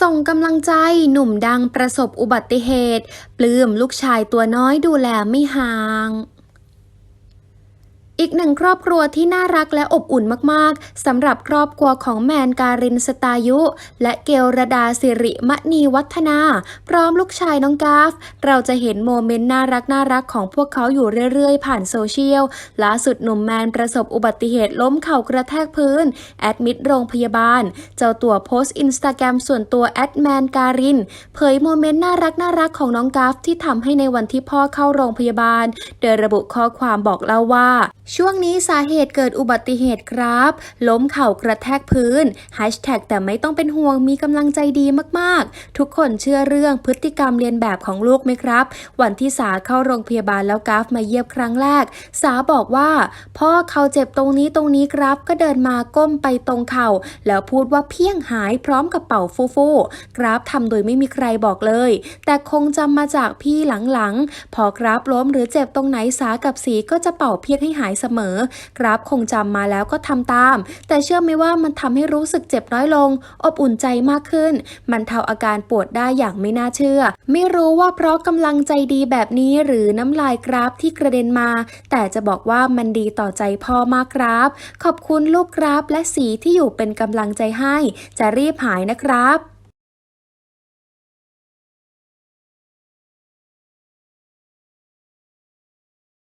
ส่งกำลังใจหนุ่มดังประสบอุบัติเหตุ ปลื้มลูกชายตัวน้อยดูแลไม่ห่าง อีกหนึ่งครอบครัวที่น่ารักและอบอุ่นมากๆสำหรับครอบครัวของแมนการินสตายุ และเกลรดาสิริมณีวัฒนา พร้อมลูกชายน้องกาฟ เราจะเห็นโมเมนต์น่ารักน่ารักของพวกเขาอยู่เรื่อยๆ ผ่านโซเชียลล่าสุดหนุ่มแมนประสบอุบัติเหตุล้มเข่ากระแทกพื้น แอดมิดโรงพยาบาล เจ้าตัวโพสต์อินสตาแกรมส่วนตัวแอดแมนการินเผยโมเมนต์น่ารักน่ารักของน้องกาฟที่ทำให้ในวันที่พ่อเข้าโรงพยาบาล โดยระบุข้อความบอกเล่าว่า ช่วงนี้สาเหตุเกิดอุบัติเหตุครับ ล้มเข่ากระแทกพื้น Hashtag แต่ไม่ต้องเป็นห่วงมีกำลังใจดีมากๆ ทุกคนเชื่อเรื่องพฤติกรรมเรียนแบบของลูกไหมครับ วันที่สาเข้าโรงพยาบาลแล้วกราฟมาเยียบครั้งแรก สาบอกว่า พ่อเขาเจ็บตรงนี้ตรงนี้ครับ ก็เดินมาก้มไปตรงเข่า แล้วพูดว่าเพี้ยงหายพร้อมกับเป่าฟูฟูกราฟทำโดยไม่มีใครบอกเลย แต่คงจำมาจากพี่หลังๆ พอกราฟล้มหรือเจ็บตรงไหนสากับสีก็จะเป่าเพี้ยงให้หายเสมอกราฟคงจำมาแล้วก็ทำตาม แต่เชื่อไหมว่ามันทำให้รู้สึกเจ็บน้อยลง อบอุ่นใจมากขึ้น มันเทาอาการปวดได้อย่างไม่น่าเชื่อ ไม่รู้ว่าเพราะกำลังใจดีแบบนี้หรือน้ำลายกราฟที่กระเด็นมา แต่จะบอกว่ามันดีต่อใจพ่อมากครับ ขอบคุณลูกกราฟและสีที่อยู่เป็นกำลังใจให้ จะรีบหายนะครับ